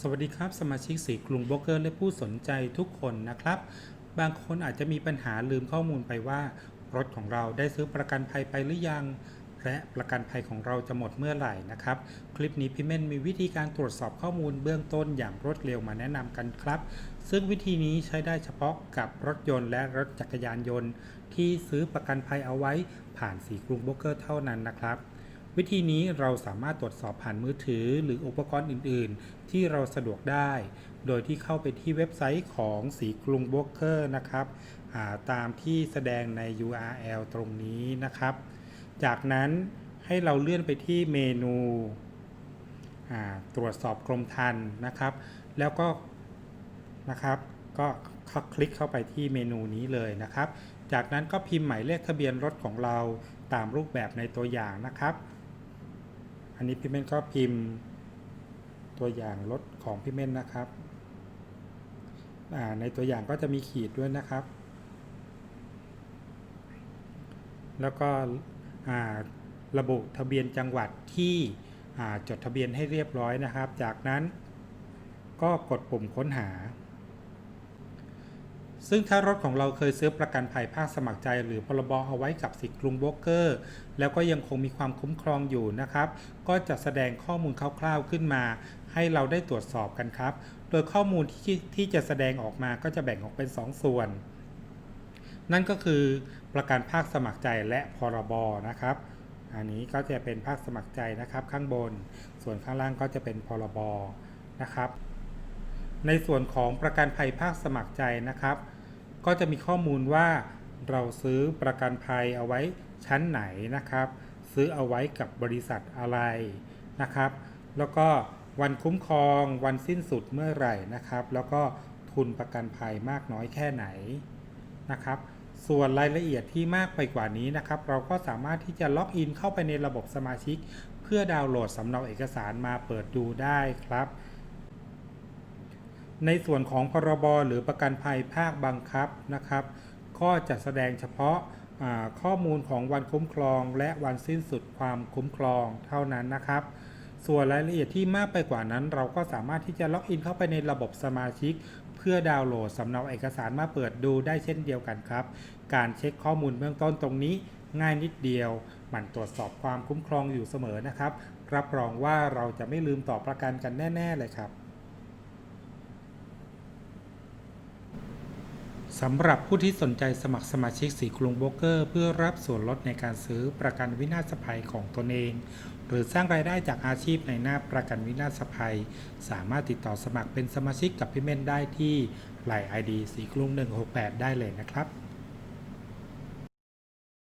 สวัสดีครับ สมาชิกสีกรุงโบรกเกอร์และผู้สนใจทุกคนนะครับ บางคนอาจจะมีปัญหาลืมข้อมูลไปว่า รถของเราได้ซื้อประกันภัยไปหรือยัง และประกันภัยของเราจะหมดเมื่อไหร่นะครับ คลิปนี้พี่เม่นมีวิธีการตรวจสอบข้อมูลเบื้องต้นอย่างรวดเร็วมาแนะนำกันครับ ซึ่งวิธีนี้ใช้ได้เฉพาะกับรถยนต์และรถจักรยานยนต์ ที่ซื้อประกันภัยเอาไว้ผ่านสีกรุงโบรกเกอร์เท่านั้นนะครับ วิธีนี้เราสามารถตรวจสอบผ่านมือถือ หรืออุปกรณ์อื่น ๆ ที่เราสะดวกได้ โดยที่เข้าไปที่เว็บไซต์ของสีกรุงโบรกเกอร์นะครับาตามที่แสดงใน URL ตรงนี้นะครับ จากนั้นให้เราเลื่อนไปที่เมนูตรวจสอบกรมธรรม์นะครับ แล้วก็นะครับก็คลิกเข้าไปที่เมนูนี้เลยนะครับ จากนั้นก็พิมพ์หมายเลขทะเบียนรถของเราตามรูปแบบในตัวอย่างนะครับ นนี้พี่เม่นก็พิมพ์ตัวอย่างรถของพี่เม่นนะครับ ในตัวอย่างก็จะมีขีดด้วยนะครับ แล้วก็ระบุทะเบียนจังหวัดที่จดทะเบียนให้เรียบร้อยนะครับ จากนั้นก็กดปุ่มค้นหา ซึ่งถ้ารถของเราเคยซื้อประกันภัยภาคสมัครใจ หรือพรบเอาไว้กับสิทธิ์กรุงโบรกเกอร์ แล้วก็ยังคงมีความคุ้มครองอยู่นะครับ ก็จะแสดงข้อมูลคร่าวๆขึ้นมา ให้เราได้ตรวจสอบกันครับ โดยข้อมูลที่ที่จะแสดงออกมาก็จะแบ่งออกเป็น 2ส่วน นั่นก็คือประกันภาคสมัครใจและพรบนะครับอันนี้ก็จะเป็นภาคสมัครใจนะครับ ข้างบน ส่วนข้างล่างก็จะเป็นพรบนะครับ ในส่วนของประกันภัยภาคสมัครใจนะครับ ก็จะมีข้อมูลว่าเราซื้อประกันภัยเอาไว้ชั้นไหนนะครับ ซื้อเอาไว้กับบริษัทอะไรนะครับ แล้วก็วันคุ้มครองวันสิ้นสุดเมื่อไหร่นะครับ แล้วก็ทุนประกันภัยมากน้อยแค่ไหนนะครับ ส่วนรายละเอียดที่มากไปกว่านี้นะครับ เราก็สามารถที่จะล็อกอินเข้าไปในระบบสมาชิก เพื่อดาวน์โหลดสำเนาเอกสารมาเปิดดูได้ครับ ในส่วนของพรบหรือประกันภัยภาคบังคับนะครับก็จะแสดงเฉพาะข้อมูลของวันคุ้มครอง และวันสิ้นสุดความคุ้มครองเท่านั้นนะครับ ส่วนรายละเอียดที่มากไปกว่านั้น เราก็สามารถที่จะล็อกอินเข้าไปในระบบสมาชิก เพื่อดาวน์โหลดสำเนาเอกสารมาเปิดดูได้เช่นเดียวกันครับ การเช็คข้อมูลเบื้องต้นตรงนี้ง่ายนิดเดียวหมั่นตรวจสอบความคุ้มครองอยู่เสมอนะครับ รับรองว่าเราจะไม่ลืมต่อประกันกันแน่ ๆ เลยครับ สำหรับผู้ที่สนใจสมัครสมาชิกสีกรุงโบรกเกอร์ เพื่อรับส่วนลดในการซื้อประกันวินาศภัยของตนเอง หรือสร้างรายได้จากอาชีพในหน้าประกันวินาศภัย สามารถติดต่อสมัครเป็นสมาชิกกับพี่เม่นได้ที่ไลน์ไอดีสีกรุง168 ได้เลยนะครับ